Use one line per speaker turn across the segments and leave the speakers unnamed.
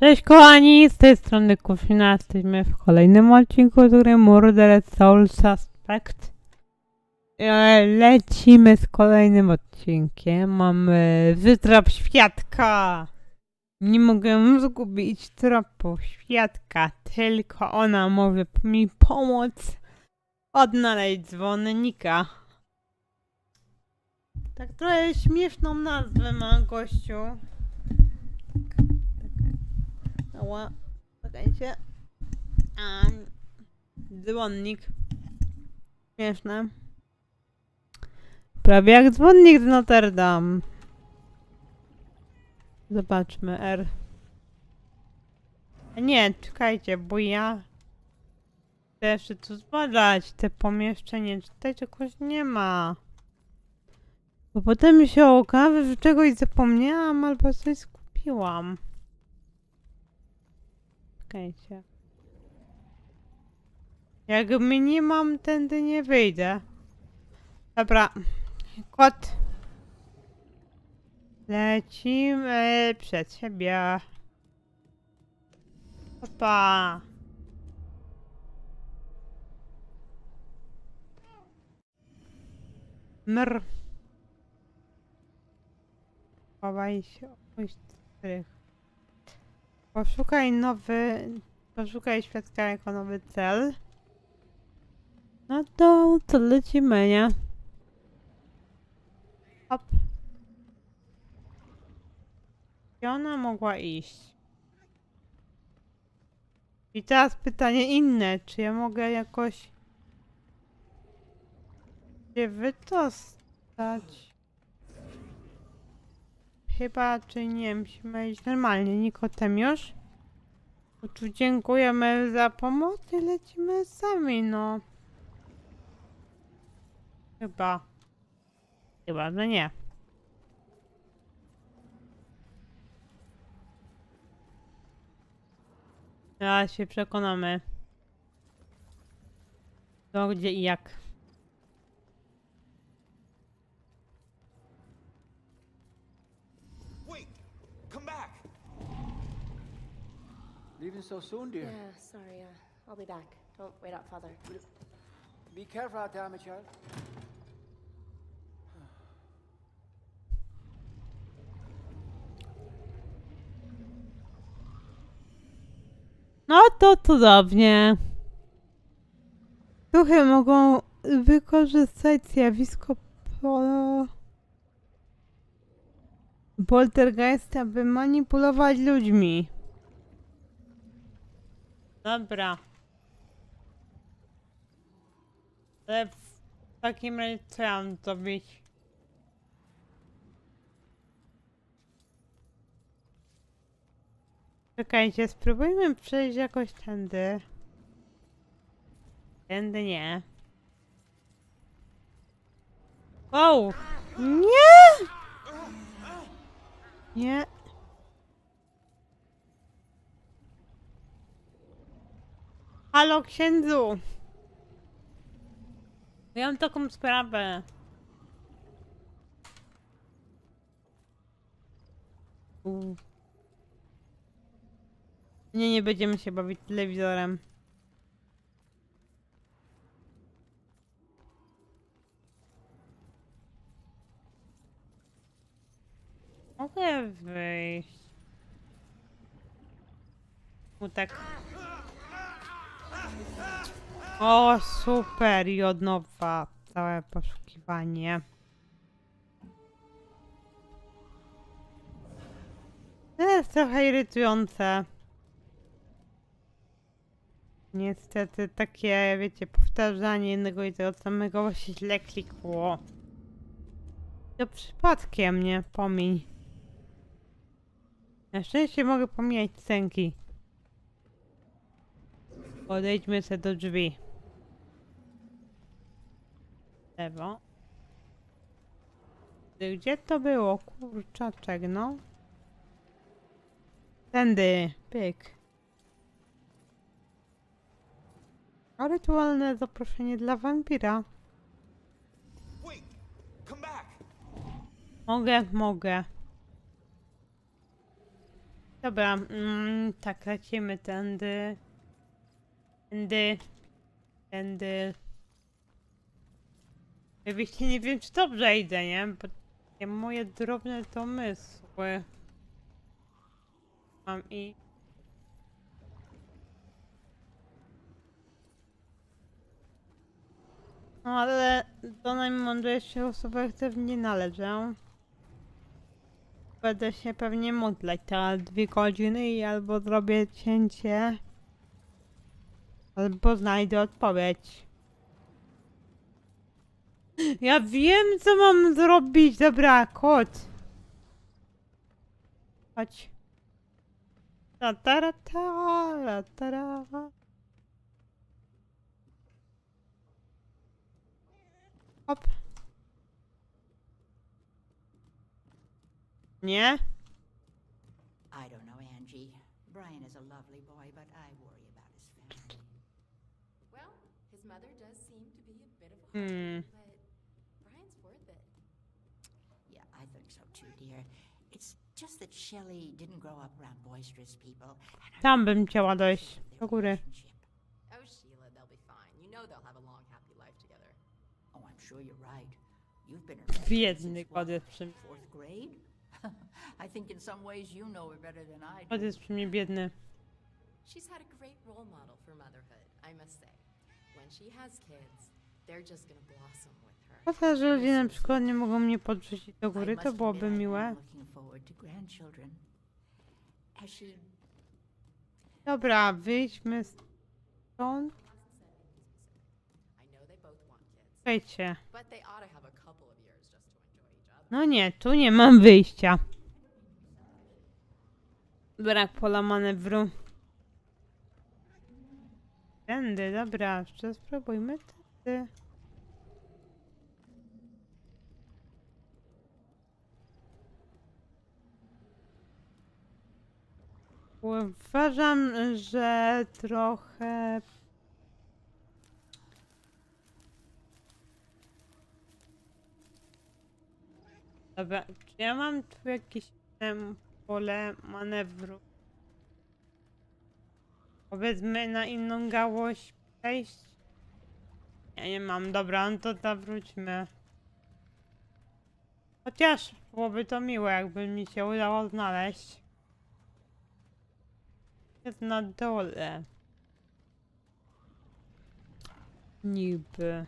Cześć kochani, z tej strony Kufina, jesteśmy w kolejnym odcinku, który Murder Soul Suspect. E, Lecimy z kolejnym odcinkiem, mamy wytrap świadka. Nie mogę zgubić tropu świadka, tylko ona może mi pomóc odnaleźć dzwonnika. Tak trochę śmieszną nazwę ma gościu. Ała, czekajcie. Dzwonnik. Śmieszne. Prawie jak dzwonnik z Notre Dame. Zobaczmy, R. Nie, czekajcie, bo ja chcę jeszcze tu zbadać te pomieszczenie. Tutaj czegoś nie ma? Bo potem mi się okaże, że czegoś zapomniałam albo coś skupiłam. Czekajcie. Jak mam, tędy nie wyjdę. Dobra. Kot. Lecimy przed siebie. Opa. Mr. Chowaj się. Oj, strych. Poszukaj nowy. Poszukaj świadka jako nowy cel. No to co lecimy, nie? Hop. Gdzie ona mogła iść? I teraz pytanie inne. Czy ja mogę jakoś się wydostać? Chyba, czy nie, musimy iść normalnie. Nikotem już? No tu dziękujemy za pomoc i lecimy sami, no. Chyba. Chyba, że nie. Teraz się przekonamy. To gdzie i jak.
Wait! Come back!
Leaving so soon, dear?
Yeah, sorry. Uh, I'll be back. Don't wait up, Father.
Be careful out there, my child.
No to cudownie. Duchy mogą wykorzystać zjawisko po... Poltergeista, by manipulować ludźmi. Dobra. Ale w takim razie co ja mam zrobić? Czekajcie, spróbujmy przejść jakoś tędy. Tędy nie. Wow! Nie! Nie. Halo, księdzu! Ja mam taką sprawę. Nie, nie będziemy się bawić telewizorem. Mogę wyjść. Smutek. O, super! I od nowa całe poszukiwanie. To jest trochę irytujące. Niestety takie, wiecie, powtarzanie jednego i tego samego właśnie źle klikło. To przypadkiem, nie? Pomiń. Na szczęście mogę pomijać scenki. Podejdźmy sobie do drzwi. Lewo. Gdzie to było? Kurczaczek, no. Tędy. Pyk. A rytualne zaproszenie dla wampira. Mogę, mogę. Dobra, mm, tak, lecimy tędy. Tędy. Tędy. Oczywiście nie wiem, czy dobrze idę, nie? Bo takie moje drobne domysły. Mam i... No ale do najmądrzejszych osób nie należę. Będę się pewnie modlać te dwie godziny i albo zrobię cięcie, albo znajdę odpowiedź. Ja wiem, co mam zrobić. Dobra, kot. Chodź. Ta ta ra, ta ta ra. Hop. Nie?
I don't know, Angie. Brian is a lovely boy, but I worry
mother does seem to be a bit of a
Hmm.
but Brian's worth it.
Yeah, I think so too, dear. It's just that Shelley didn't grow up around boisterous people. and I'm
Tam bym chciała dojść.
jealous
Do góry.
Oh, Sheila, they'll be fine. You know they'll have a long, happy life together.
Oh, I'm sure you're right. You've been her best friend
Biedny
since
jest przy mnie.
fourth grade? I think in some ways you know her better than I
Kot
do.
jest przy mnie biedny.
She's had a great role model for motherhood, I must say. When she has kids, they're just gonna blossom with her.
Szkoda, że ludzie na przykład nie mogą mnie podrzucić do góry, to byłoby miłe.
As she
Dobra, wyjdźmy stąd.
I know they both want kids,
Wejdźcie.
but they ought to have a couple of years just to enjoy each other.
No nie, tu nie mam wyjścia. Brak pola manewru. Tędy, dobra, jeszcze spróbujmy tędy. Uważam, że trochę Dobra, czy ja mam tu jakieś pole manewru? Powiedzmy na inną gałąź przejść? Ja nie mam, dobra, no to zawróćmy. Chociaż byłoby to miłe, jakby mi się udało znaleźć. Jest na dole. Niby.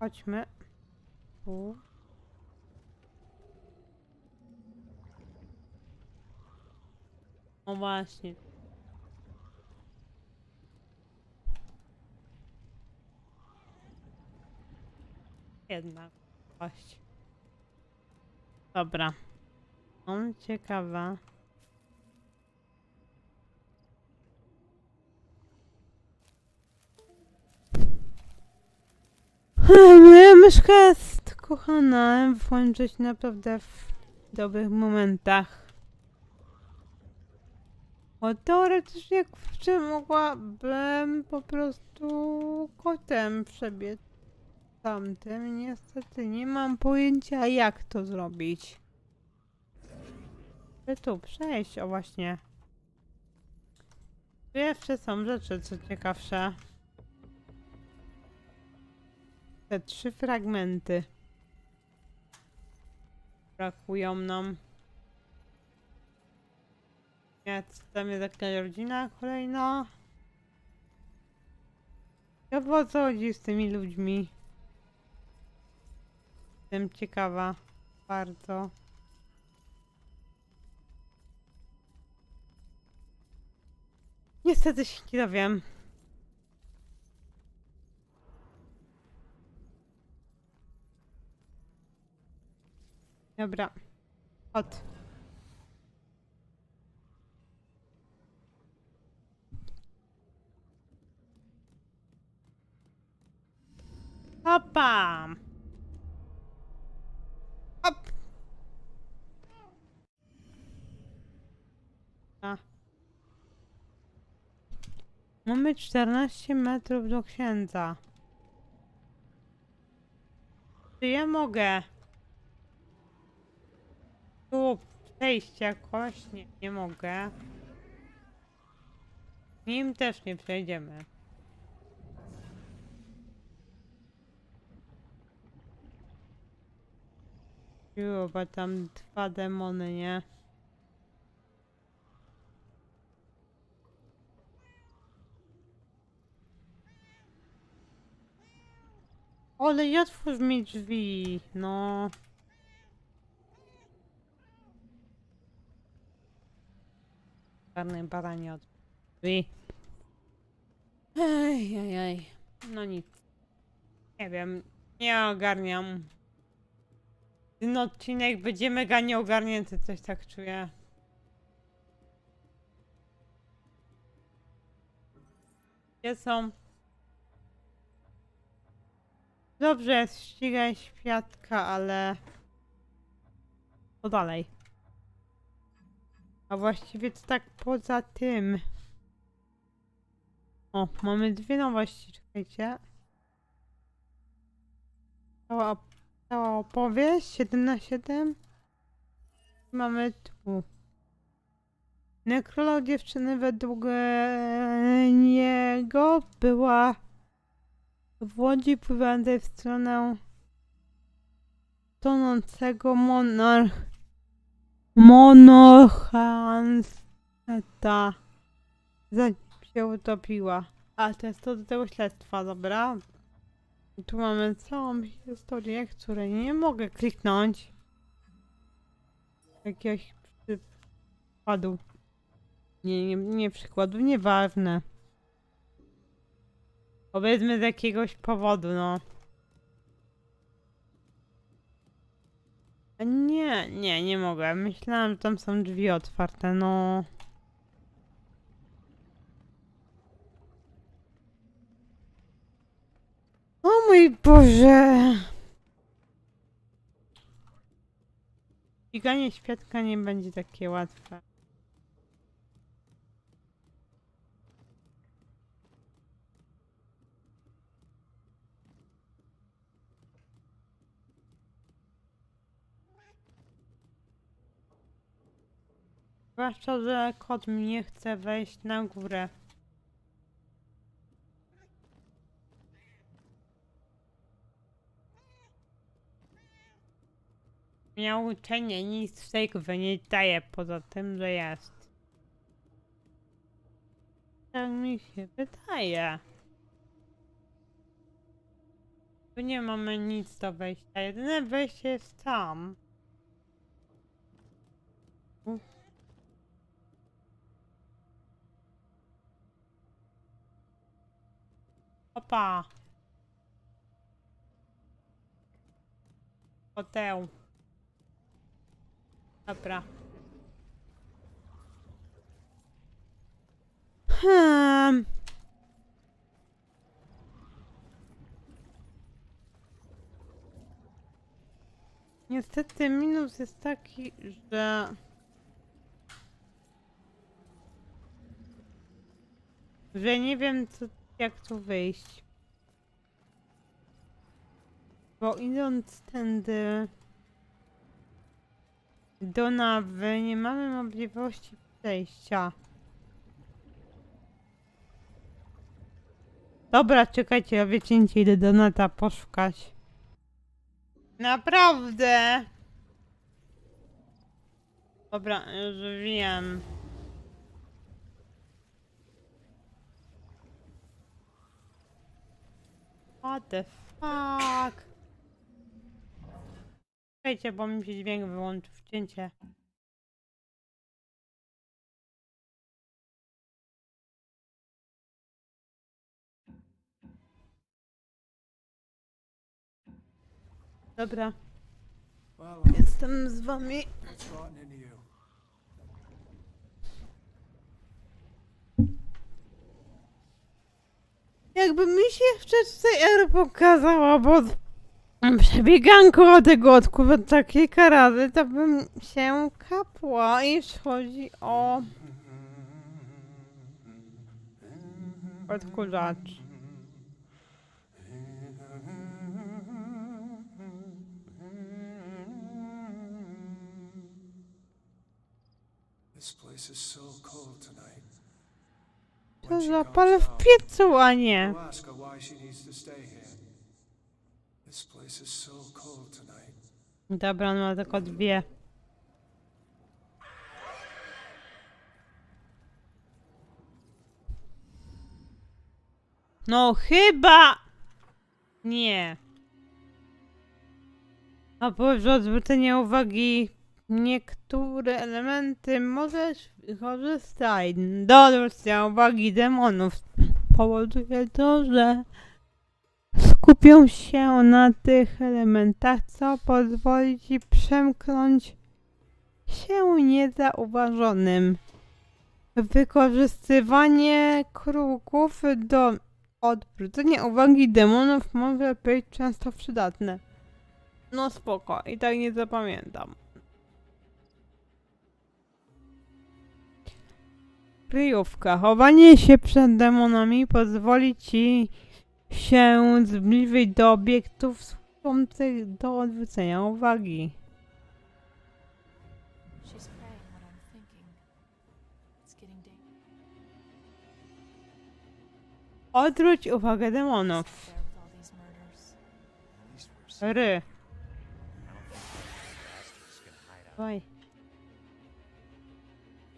Chodźmy. Tu. No właśnie. Jednak. Właśnie. Dobra. On ciekawa. Moja myszka jest kochana. Włączyć naprawdę w dobrych momentach. O, teoretycznie kurczę, mogłabym po prostu kotem przebiec tamtym. Niestety nie mam pojęcia jak to zrobić. By tu przejść, o właśnie. Tu jeszcze są rzeczy, co ciekawsze. Te trzy fragmenty. Brakują nam. Nie, tam jest jakaś rodzina kolejna. Ja o co chodzi z tymi ludźmi? Jestem ciekawa. Bardzo. Niestety się nie dowiem. Dobra. Od. Hopa! Hop! A. Mamy 14 metrów do księdza. Czy ja mogę? Tu przejść jakoś? Nie, nie mogę. Nim też nie przejdziemy. Chyba tam dwa demony, nie? Ale i otwórz mi drzwi, no. Czarny baranie od drzwi. Ej, ej, ej. No nic. Nie wiem, nie ogarniam. Ten odcinek będzie mega nieogarnięty, coś tak czuję. Gdzie są? Dobrze, ścigaj świadka, ale... Co dalej? A właściwie to tak poza tym... O, mamy dwie nowości, czekajcie. Cała, cała opowieść, 7 na 7. Mamy tu. Nekrolog dziewczyny według e, niego była w łodzi pływającej w stronę tonącego monarch monochansta zanim się utopiła. A to jest to do tego śledztwa, dobra? Tu mamy całą historię, której nie mogę kliknąć. Jakiegoś przykładu. Nie, nie, nie przykładu, nieważne. Powiedzmy z jakiegoś powodu, no. Nie, nie, nie mogę. Myślałam, że tam są drzwi otwarte, no. Mój Boże! Ściganie świadka nie będzie takie łatwe. Zwłaszcza, że kot mi nie chce wejść na górę. Miał uczenie nic gry nie daje poza tym, że jest. Tak mi się wydaje. Tu nie mamy nic do wejścia. Jedyne wejście jest tam. Opa. Hotel. Dobra. Hmm. Niestety minus jest taki, że... Że nie wiem co, jak tu wyjść. Bo idąc tędy do nawy nie mamy możliwości przejścia. Dobra, czekajcie, ja wiecie, nie idę do neta poszukać. Naprawdę! Dobra, już wiem. What the fuck? Czekajcie, bo mi się dźwięk wyłączył w cięcie. Dobra, jestem z wami. Jakby mi się jeszcze CR pokazała, bo przebieganko tego odkurzacza kilka razy, to bym się kapła, iż chodzi o odkurzacz. To
When she
zapal
comes
w piecu, a nie. Dobra, on ma tylko dwie. No chyba... Nie. A poza zwrócenie uwagi niektóre elementy możesz wykorzystać do zwrócenia uwagi demonów. Powoduje to, że skupią się na tych elementach, co pozwoli ci przemknąć się niezauważonym. Wykorzystywanie kruków do odwrócenia uwagi demonów może być często przydatne. No spoko, i tak nie zapamiętam. Kryjówka. Chowanie się przed demonami pozwoli ci się zbliżyć do obiektów służących do odwrócenia uwagi. Odwróć uwagę demonów. Ry. Dawaj.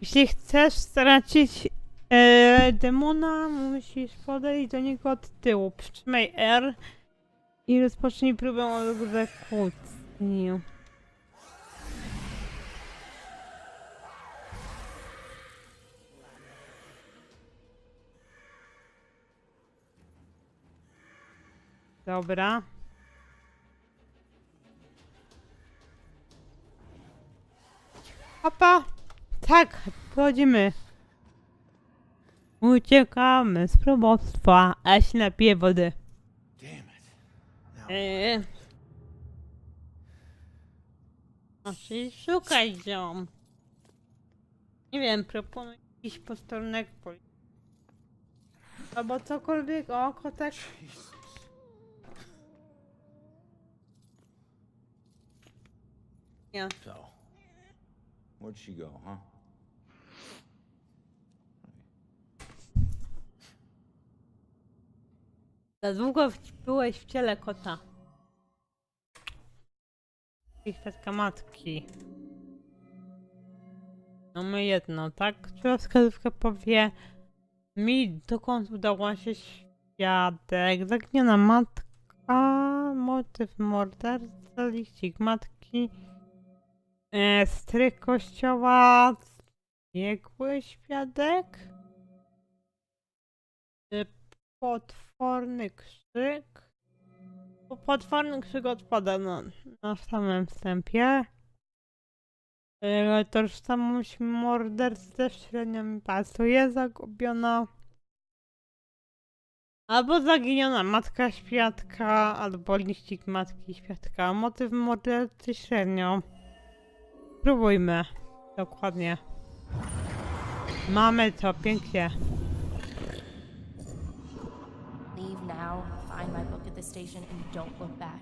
Jeśli chcesz stracić e, demona, musisz podejść do niego od tyłu. Przytrzymaj R i rozpocznij próbę egzekucji. Dobra. Opa! Tak, wchodzimy. Uciekamy z probostwa, a się napiję wody. Eee. Muszę szukać ziom. Nie wiem, proponuję jakiś posterunek policji. Albo cokolwiek, o, kotek. Nie.
So, where'd she go, huh?
Za długo w- byłeś w ciele kota. I kwiatka matki. Mamy jedno, tak? Która wskazówka powie mi, dokąd udała się świadek. Zaginiona matka, motyw mordercy, liścik matki, e, strych kościoła, biegły świadek, potworny krzyk. Potworny krzyk odpada na, na samym wstępie. E, Tożsamość mordercy też średnio mi pasuje. Zagubiona. Albo zaginiona matka świadka, albo liścik matki świadka. Motyw mordercy średnio. Spróbujmy. Dokładnie. Mamy to, pięknie.
The station, and don't look back.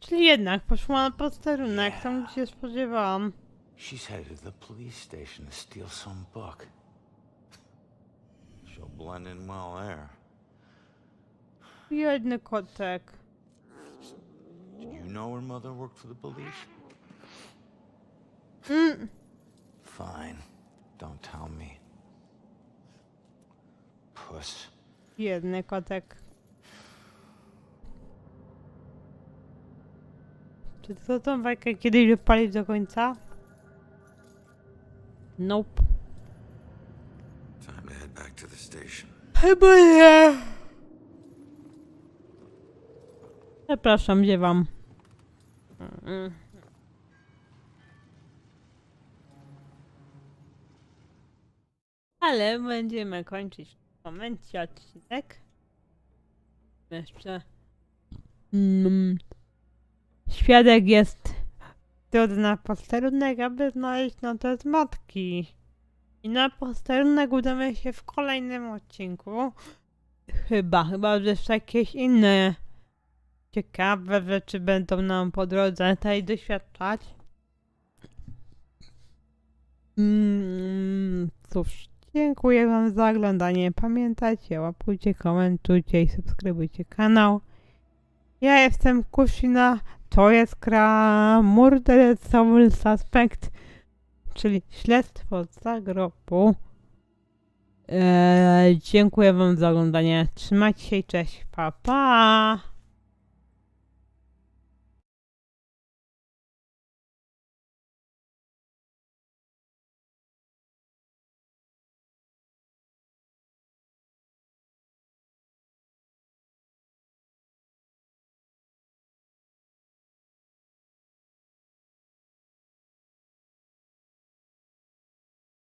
Czyli jednak poszła na posterunek, tam gdzie się spodziewałam.
She's headed to the police station to steal some book. She'll blend in well there.
Biedny kotek.
Did you know her mother worked for the police?
Mm.
Fine. Don't tell me. Puss.
Biedny kotek. Czy to tą bajkę kiedyś wypalić do końca? Nope.
Time to head back to the station.
Chyba nie. Przepraszam, wam. Mm. Ale będziemy kończyć momencie odcinek. Jeszcze. Mm. Świadek jest drodze na posterunek, aby znaleźć notes matki. I na posterunek udamy się w kolejnym odcinku. Chyba, chyba, że jeszcze jakieś inne ciekawe rzeczy będą nam po drodze tutaj doświadczać. Mm, cóż, dziękuję wam za oglądanie. Pamiętajcie, łapkujcie, komentujcie i subskrybujcie kanał. Ja jestem Kusina, to jest gra Murder Soul Suspect, czyli śledztwo za grobu. Eee, dziękuję wam za oglądanie. Trzymajcie się i cześć. Pa, pa!